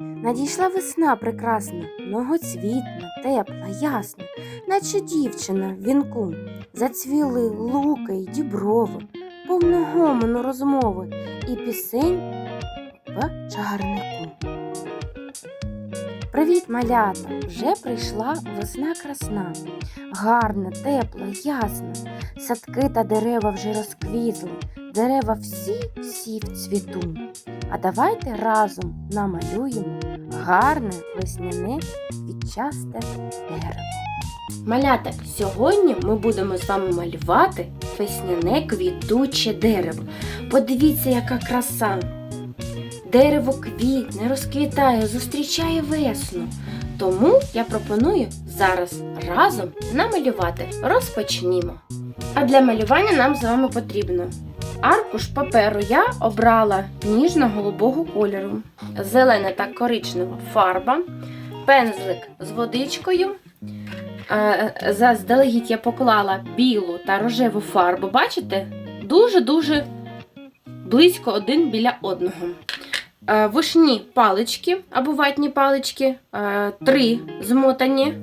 Надійшла весна прекрасна, многоцвітна, тепла, ясна, наче дівчина в вінку. Зацвіли луки й діброви, повно гомону розмови і пісень в чагарнику. Привіт, малята! Вже прийшла весна красна, гарна, тепла, ясна. Садки та дерева вже розквітли, дерева всі всі в цвіту. А давайте разом намалюємо гарне весняне квітчасте дерево. Малята, сьогодні ми будемо з вами малювати весняне квітуче дерево. Подивіться, яка краса! Дерево квітне, розквітає, зустрічає весну. Тому я пропоную зараз разом намалювати. Розпочнімо. А для малювання нам з вами потрібно аркуш паперу я обрала ніжно-голубого кольору, зелена та коричнева фарба, пензлик з водичкою. Е, Заздалегідь я поклала білу та рожеву фарбу. Бачите? Дуже-дуже близько один біля одного. Е, Вишні палички або ватні палички, е, три змотані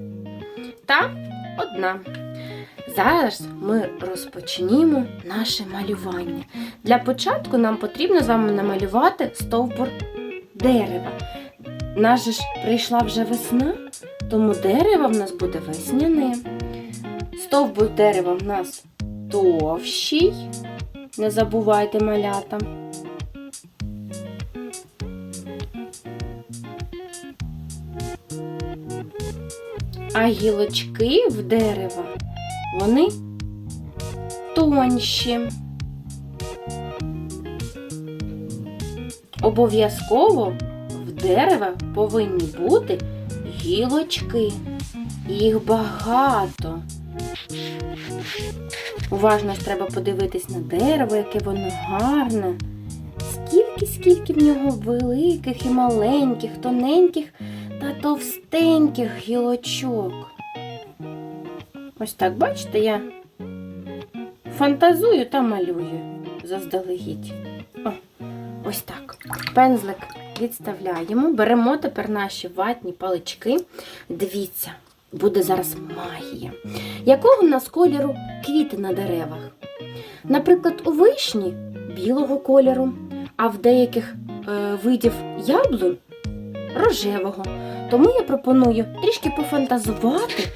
та одна. Зараз ми розпочнімо наше малювання. Для початку нам потрібно з вами намалювати стовбур дерева. Наша ж прийшла вже весна, тому дерево в нас буде весняне. Стовбур дерева в нас товщий. Не забувайте малята. А гілочки в дерева вони тонші. Обов'язково в дерева повинні бути гілочки. Їх багато. Уважно ж треба подивитись на дерево, яке воно гарне. Скільки, скільки в нього великих і маленьких, тоненьких та товстеньких гілочок. Ось так, бачите, я фантазую та малюю заздалегідь. О, ось так. Пензлик відставляємо, беремо тепер наші ватні палички. Дивіться, буде зараз магія. Якого в нас кольору квіти на деревах? Наприклад, у вишні білого кольору, а в деяких е, видів яблунь рожевого. Тому я пропоную трішки пофантазувати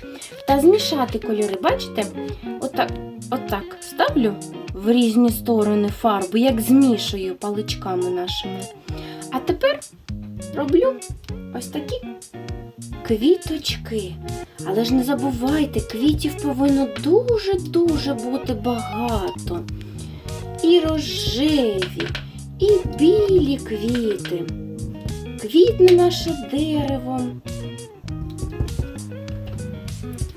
та змішати кольори. Бачите? Отак, отак ставлю в різні сторони фарбу, як змішую паличками нашими. А тепер роблю ось такі квіточки. Але ж не забувайте, квітів повинно дуже-дуже бути багато. І рожеві, і білі квіти. Квітне наше дерево.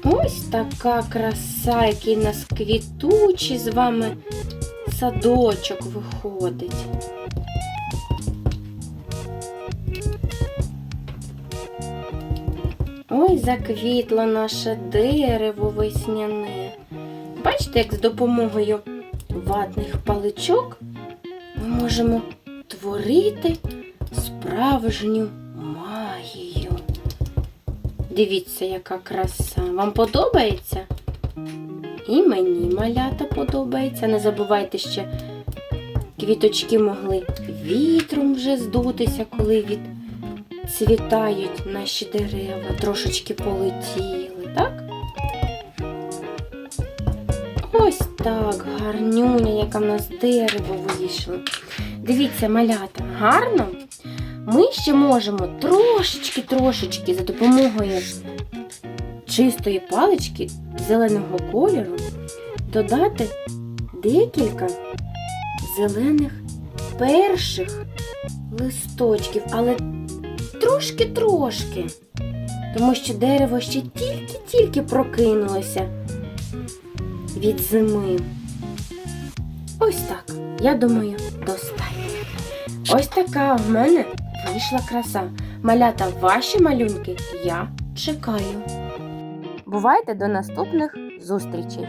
Ось така краса, який в нас квітучий з вами садочок виходить. Ой, заквітло наше дерево весняне. Бачите, як з допомогою ватних паличок ми можемо творити справжню. Дивіться, яка краса. Вам подобається? І мені малята подобається. Не забувайте ще, квіточки могли вітром вже здутися, коли відцвітають наші дерева, трошечки полетіли, так? Ось так, гарнюня, яка в нас дерево вийшло. Дивіться, малята, гарно. Ми ще можемо трошечки-трошечки за допомогою чистої палички зеленого кольору додати декілька зелених перших листочків, але трошки-трошки, тому що дерево ще тільки-тільки прокинулося від зими. Ось так, я думаю, достатньо. Ось така в мене вийшла краса. Малята, ваші малюнки я чекаю. Бувайте до наступних зустрічей!